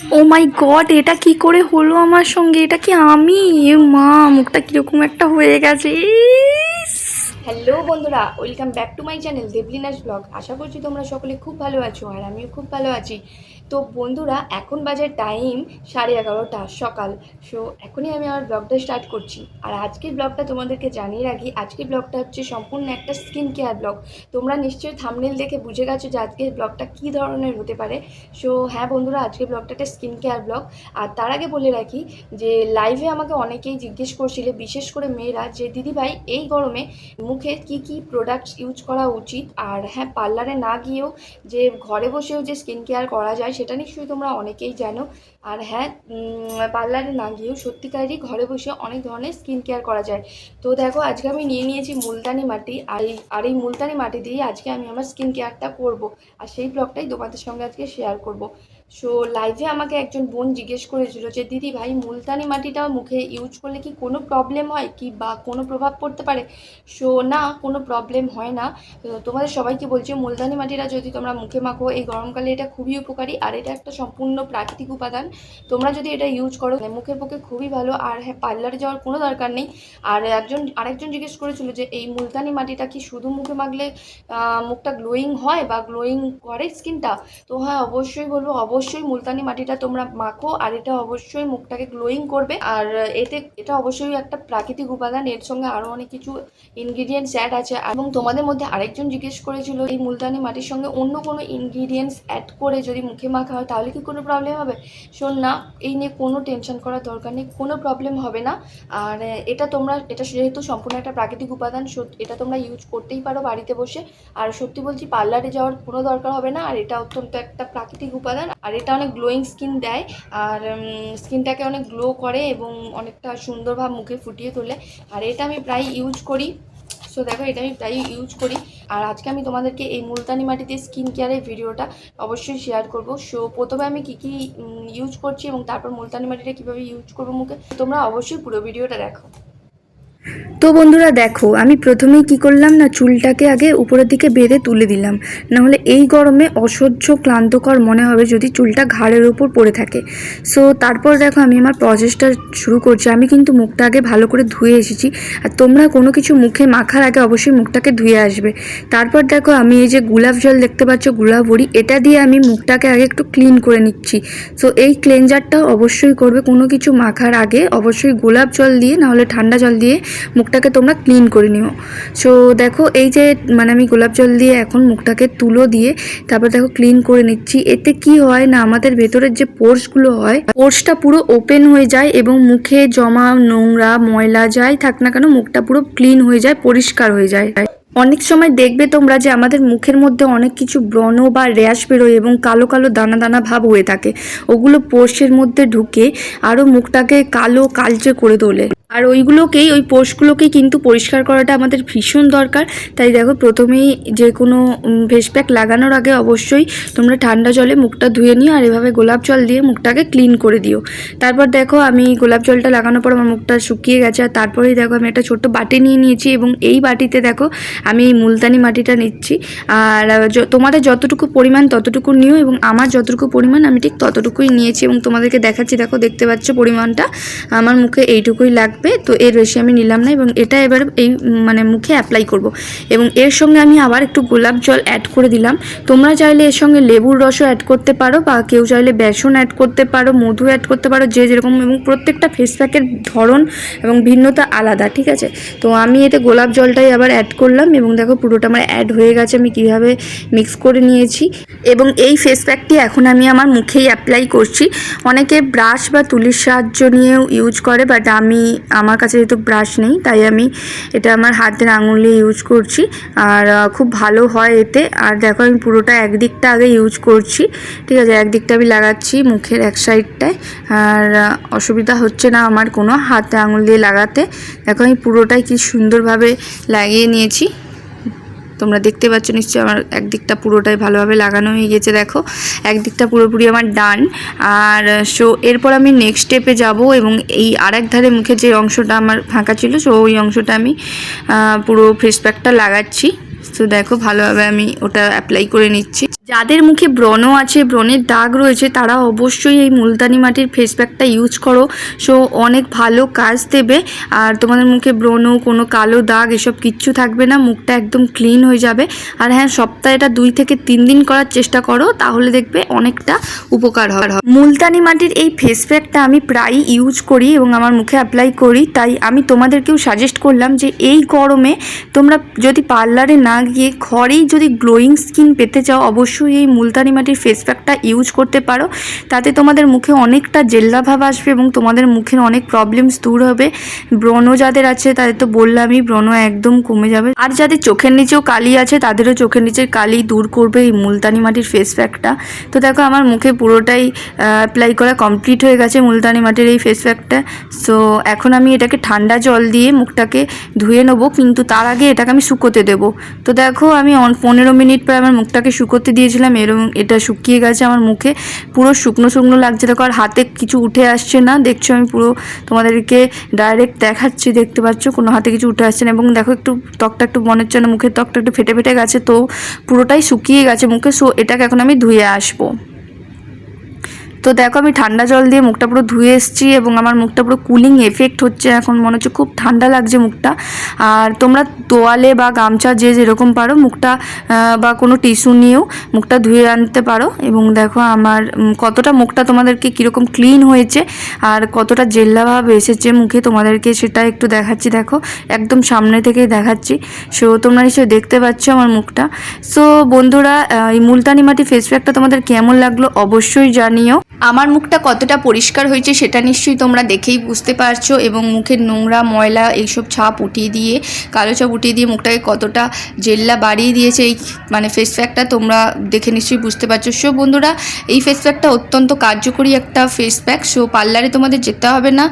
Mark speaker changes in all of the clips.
Speaker 1: ও মাই god এটা কি করে হলো আমার সঙ্গে? এটা কি আমি? মা, মুখটা কীরকম একটা হয়ে গেছে। হ্যালো বন্ধুরা welcome back to my channel Debolina's blog আশা করছি তোমরা সকলে খুব ভালো আছো আর আমিও খুব ভালো আছি। তো বন্ধুরা, এখন বাজে টাইম সাড়ে এগারোটা, সকাল। সো এখনই আমি আমার ব্লগটা স্টার্ট করছি। আর আজকের ব্লগটা তোমাদেরকে জানিয়ে রাখি, আজকের ব্লগটা হচ্ছে সম্পূর্ণ একটা স্কিন কেয়ার ব্লগ তোমরা নিশ্চয়ই থামনেল দেখে বুঝে গেছো যে আজকের ব্লগটা কী ধরনের হতে পারে। সো হ্যাঁ বন্ধুরা, আজকের ব্লগটা একটা স্কিন কেয়ার ব্লগ আর তার আগে বলে রাখি যে লাইভে আমাকে অনেকেই জিজ্ঞেস করছিলে, বিশেষ করে মেয়েরা, যে দিদিভাই, এই গরমে মুখে কি কি প্রোডাক্টস ইউজ করা উচিত? আর হ্যাঁ পার্লারে না গিয়েও যে ঘরে বসেও যে স্কিন কেয়ার করা যায় সেটা নিশ্চয়ই তোমরা অনেকেই জানো। আর হ্যাঁ পার্লারে না গিয়েও সত্যিকারই ঘরে বসে অনেক ধরনের স্কিন কেয়ার করা যায়। তো দেখো, আজকে আমি নিয়ে নিয়েছি মুলতানি মাটি। আর এই আর এই মুলতানি মাটি দিয়েই আজকে আমি আমার স্কিন কেয়ারটা করব। আর সেই ব্লগটাই তোমাদের সঙ্গে আজকে শেয়ার করব। সো লাইভে আমাকে একজন বোন জিজ্ঞেস করেছিল যে, দিদি ভাই, মুলতানি মাটিটা মুখে ইউজ করলে কি কোনো প্রবলেম হয়? কি বা কোনো প্রভাব পড়তে পারে? সো না, কোনো প্রবলেম হয় না। তোমাদের সবাইকে বলছি, মুলতানি মাটিটা যদি তোমরা মুখে মাখো, এই গরমকালে এটা খুবই উপকারী আর এটা একটা সম্পূর্ণ প্রাকৃতিক উপাদান। তোমরা যদি এটা ইউজ করো মুখের পক্ষে খুবই ভালো আর হ্যাঁ পার্লারে যাওয়ার কোনো দরকার নেই। আর একজন, আরেকজন জিজ্ঞেস করেছিল যে, এই মুলতানি মাটিটা কি শুধু মুখে মাখলে মুখটা গ্লোয়িং হয় বা গ্লোয়িং করে স্কিনটা তো হ্যাঁ অবশ্যই বলব অবশ্যই মুলতানি মাটিটা তোমরা মাখো, আর এটা অবশ্যই মুখটাকে গ্লোয়িং করবে। আর এতে, এটা অবশ্যই একটা প্রাকৃতিক উপাদান, এর সঙ্গে আরও অনেক কিছু ইনগ্রিডিয়েন্টস অ্যাড আছে। এবং তোমাদের মধ্যে আরেকজন জিজ্ঞেস করেছিল, এই মুলতানি মাটির সঙ্গে অন্য কোনো ইনগ্রিডিয়েন্টস অ্যাড করে যদি মুখে মাখা হয়, তাহলে কি কোনো প্রবলেম হবে? শোন না, এই নিয়ে কোনো টেনশন করার দরকার নেই, কোনো প্রবলেম হবে না। আর এটা তোমরা, এটা যেহেতু সম্পূর্ণ একটা প্রাকৃতিক উপাদান এটা তোমরা ইউজ করতেই পারো বাড়িতে বসে। আর সত্যি বলছি, পার্লারে যাওয়ার কোনো দরকার হবে না, আর এটা অত্যন্ত একটা প্রাকৃতিক উপাদান। আর এটা অনেক গ্লোয়িং স্কিন দেয়। আর স্কিনটাকে অনেক গ্লো করে এবং অনেকটা সুন্দরভাবে মুখে ফুটিয়ে তোলে। আর এটা আমি প্রায় ইউজ করি। সো দেখো, এটা আমি প্রায় ইউজ করি। আর আজকে আমি তোমাদেরকে এই মুলতানি মাটিতে স্কিন কেয়ারের ভিডিওটা অবশ্যই শেয়ার করব। সো প্রথমে আমি কী কী ইউজ করছি এবং তারপর মুলতানি মাটিটা কীভাবে ইউজ করব মুখে, তোমরা অবশ্যই পুরো ভিডিওটা দেখো। তো বন্ধুরা দেখো, আমি প্রথমেই কি করলাম না, চুলটাকে আগে উপরের দিকে বেঁধে তুলে দিলাম। নাহলে এই গরমে অসহ্য ক্লান্তকর মনে হবে যদি চুলটা ঘাড়ের ওপর পড়ে থাকে। সো তারপর দেখো, আমি আমার প্রসেসটা শুরু করছি। আমি কিন্তু মুখটা আগে ভালো করে ধুয়ে এসেছি। আর তোমরা কোনো কিছু মুখে মাখার আগে অবশ্যই মুখটাকে ধুয়ে আসবে। তারপর দেখো, আমি এই যে গোলাপ জল দেখতে পাচ্ছ, গোলাপ বড়ি, এটা দিয়ে আমি মুখটাকে আগে একটু ক্লিন করে নিচ্ছি। সো এই ক্লেনজারটা অবশ্যই করবে। কোনো কিছু মাখার আগে অবশ্যই গোলাপ জল দিয়ে, নাহলে ঠান্ডা জল দিয়ে মুখটাকে তোমরা ক্লিন করে নিও। সো দেখো, এই যে মানে আমি গোলাপ জল দিয়ে এখন মুখটাকে তুলো দিয়ে তারপর দেখো ক্লিন করে নিচ্ছি। এতে কি হয় না, আমাদের ভেতরের যে পোর্সগুলো হয় পোর্সটা পুরো ওপেন হয়ে যায় এবং মুখে জমা নোংরা, ময়লা যাই থাক না কেন, মুখটা পুরো ক্লিন হয়ে যায়, পরিষ্কার হয়ে যায়। অনেক সময় দেখবে তোমরা যে আমাদের মুখের মধ্যে অনেক কিছু ব্রণ বা র্যাশ বেরোয় এবং কালো কালো দানা দানা ভাব হয়ে থাকে। ওগুলো পোর্সের মধ্যে ঢুকে আরও মুখটাকে কালো, কালচে করে তোলে। আর ওইগুলোকেই, ওই পোস্টগুলোকেই কিন্তু পরিষ্কার করাটা আমাদের ভীষণ দরকার। তাই দেখো, প্রথমেই যে কোনো ফেস প্যাক লাগানোর আগে অবশ্যই তোমরা ঠান্ডা জলে মুখটা ধুয়ে নিও আর এভাবে গোলাপ জল দিয়ে মুখটাকে ক্লিন করে দিও। তারপর দেখো, আমি গোলাপ জলটা লাগানোর পর আমার মুখটা শুকিয়ে গেছে আর তারপরেই দেখো, আমি একটা ছোট্ট বাটি নিয়ে নিয়েছি এবং এই বাটিতে দেখো, আমি মুলতানি মাটিটা নিচ্ছি। আর তোমাদের যতটুকু পরিমাণ ততটুকু নিও এবং আমার যতটুকু পরিমাণ আমি ঠিক ততটুকুই নিয়েছি এবং তোমাদেরকে দেখাচ্ছি, দেখো, দেখতে পাচ্ছ পরিমাণটা। আমার মুখে এইটুকুই লাগবে তো এর বেশি আমি নিলাম না এবং এটা এবার এই মানে মুখে অ্যাপ্লাই করব। এবং এর সঙ্গে আমি আবার একটু গোলাপ জল অ্যাড করে দিলাম। তোমরা চাইলে এর সঙ্গে লেবুর রসও অ্যাড করতে পারো বা কেউ চাইলে বেসন অ্যাড করতে পারো, মধু অ্যাড করতে পারো, যে যেরকম এবং প্রত্যেকটা ফেস প্যাকের ধরন এবং ভিন্নতা আলাদা, ঠিক আছে? তো আমি এতে গোলাপ জলটাই আবার অ্যাড করলাম এবং দেখো পুরোটা আমার অ্যাড হয়ে গেছে, আমি কীভাবে মিক্স করে নিয়েছি। এবং এই ফেস প্যাকটি এখন আমি আমার মুখেই অ্যাপ্লাই করছি। অনেকে ব্রাশ বা তুলির সাহায্য নিয়েও ইউজ করে বাট আমি আমার কাছে যেহেতু ব্রাশ নেই, তাই আমি এটা আমার হাতের আঙুল দিয়ে ইউজ করছি। আর খুব ভালো হয় এতে। আর দেখো, আমি পুরোটা একদিকটা আগে ইউজ করছি। ঠিক আছে, একদিকটা আমি লাগাচ্ছি মুখের এক সাইডটায় আর অসুবিধা হচ্ছে না আমার কোনো হাতে আঙুল দিয়ে লাগাতে। দেখো, আমি পুরোটাই কি সুন্দরভাবে লাগিয়ে নিয়েছি। তোমরা দেখতে পাচ্ছ নিশ্চয়ই আমার একদিকটা পুরোটাই ভালোভাবে লাগানো হয়ে গেছে, দেখো। একদিকটা পুরোপুরি আমার ডান। আর, সো, এরপর আমি নেক্সট স্টেপে যাব এবং এই আর এক ধারে মুখে যে অংশটা আমার ফাঁকা ছিল, সো ওই অংশটা আমি পুরো ফেস প্যাকটা লাগাচ্ছি। তো দেখো, ভালোভাবে আমি ওটা অ্যাপ্লাই করে নিচ্ছি। যাদের মুখে ব্রণ আছে, ব্রণের দাগ রয়েছে, তারা অবশ্যই এই মুলতানি মাটির ফেস প্যাকটা ইউজ করো। সো অনেক ভালো কাজ দেবে। আর তোমাদের মুখে ব্রণ কোনো কালো দাগ, এসব কিচ্ছু থাকবে না। মুখটা একদম ক্লিন হয়ে যাবে। আর হ্যাঁ সপ্তাহে এটা দুই থেকে তিন দিন করার চেষ্টা করো, তাহলে দেখবে অনেকটা উপকার হবে। মুলতানি মাটির এই ফেস প্যাকটা আমি প্রায়ই ইউজ করি এবং আমার মুখে অ্যাপ্লাই করি। তাই আমি তোমাদেরকেও সাজেস্ট করলাম যে এই গরমে তোমরা যদি পার্লারে না গিয়ে ঘরেই যদি গ্লোয়িং স্কিন পেতে চাও, অবশ্যই এই মুলতানি মাটির ফেস প্যাকটা ইউজ করতে পারো। তাতে তোমাদের মুখে অনেকটা জেল্লা ভাব আসবে এবং তোমাদের মুখের অনেক প্রবলেমস দূর হবে। ব্রণ যাদের আছে, তাদের তো বললামই ব্রণ একদম কমে যাবে। আর যাদের চোখের নিচেও কালি আছে, তাদেরও চোখের নিচের কালি দূর করবে এই মুলতানি মাটির ফেস প্যাকটা তো দেখো, আমার মুখে পুরোটাই অ্যাপ্লাই করা কমপ্লিট হয়ে গেছে মুলতানি মাটির এই ফেস প্যাকটা সো এখন আমি এটাকে ঠান্ডা জল দিয়ে মুখটাকে ধুয়ে নেব, কিন্তু তার আগে এটাকে আমি শুকোতে দেবো। তো দেখো, আমি পনেরো মিনিট পরে আমার মুখটাকে শুকোতে দিয়েছিলাম এরকম এটা শুকিয়ে গেছে আমার মুখে। পুরো শুকনো শুকনো লাগছে, দেখো, আর হাতে কিছু উঠে আসছে না। দেখছ, আমি পুরো তোমাদেরকে ডাইরেক্ট দেখাচ্ছি, দেখতে পাচ্ছ? কোনো হাতে কিছু উঠে আসছে না। এবং দেখো, একটু ত্বকটা একটু মনে জন্য, মুখের ত্বকটা একটু ফেটে ফেটে গেছে, তো পুরোটাই শুকিয়ে গেছে মুখে। সো এটাকে এখন আমি ধুয়ে আসব। তো দেখো আমি ঠান্ডা জল দিয়ে মুখটা পুরো ধুয়ে এসেছি এবং আমার মুখটা পুরো কুলিং এফেক্ট হচ্ছে এখন। মনে হচ্ছে খুব ঠান্ডা লাগছে মুখটা। আর তোমরা তোয়ালে বা গামছা যে যেরকম পারো মুখটা বা কোনো টিস্যু নিয়েও মুখটা ধুয়ে আনতে পারো। এবং দেখো আমার কতটা মুখটা তোমাদেরকে কীরকম ক্লিন হয়েছে আর কতটা জেল্লাভাব এসেছে মুখে তোমাদেরকে সেটা একটু দেখাচ্ছি। দেখো, একদম সামনে থেকেই দেখাচ্ছি। সো তোমরা নিশ্চয়ই দেখতে পাচ্ছ আমার মুখটা। সো বন্ধুরা এই মুলতানি মাটি ফেস প্যাকটা তোমাদের কেমন লাগল অবশ্যই জানিও। আমার মুখটা কতটা পরিষ্কার হয়েছে সেটা নিশ্চয়ই তোমরা দেখেই বুঝতে পারছ এবং মুখের নোংরা, ময়লা এইসব ছাপ উঠিয়ে দিয়ে, কালো ছাপ উঠিয়ে দিয়ে মুখটাকে কতটা জেল্লা বাড়িয়ে দিয়েছে এই মানে ফেস প্যাকটা তোমরা দেখে নিশ্চয়ই বুঝতে পারছ। সো বন্ধুরা, এই ফেস প্যাকটা অত্যন্ত কার্যকরী একটা ফেস প্যাক সো পার্লারে তোমাদের যেতে হবে না।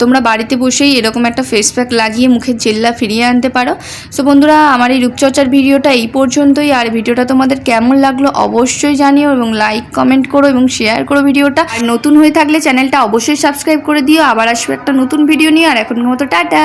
Speaker 1: তোমরা বাড়িতে বসেই এরকম একটা ফেস প্যাক লাগিয়ে মুখের জেল্লা ফিরিয়ে আনতে পারো। সো বন্ধুরা, আমার এই রূপচর্চার ভিডিওটা এই পর্যন্তই। আর ভিডিওটা তোমাদের কেমন লাগল অবশ্যই জানিও এবং লাইক কমেন্ট করো এবং শেয়ার করো ভিডিওটা। আর নতুন হয়ে থাকলে চ্যানেলটা অবশ্যই সাবস্ক্রাইব করে দিও। আবার আসবে একটা নতুন ভিডিও নিয়ে। আর এখন মতো টাটা।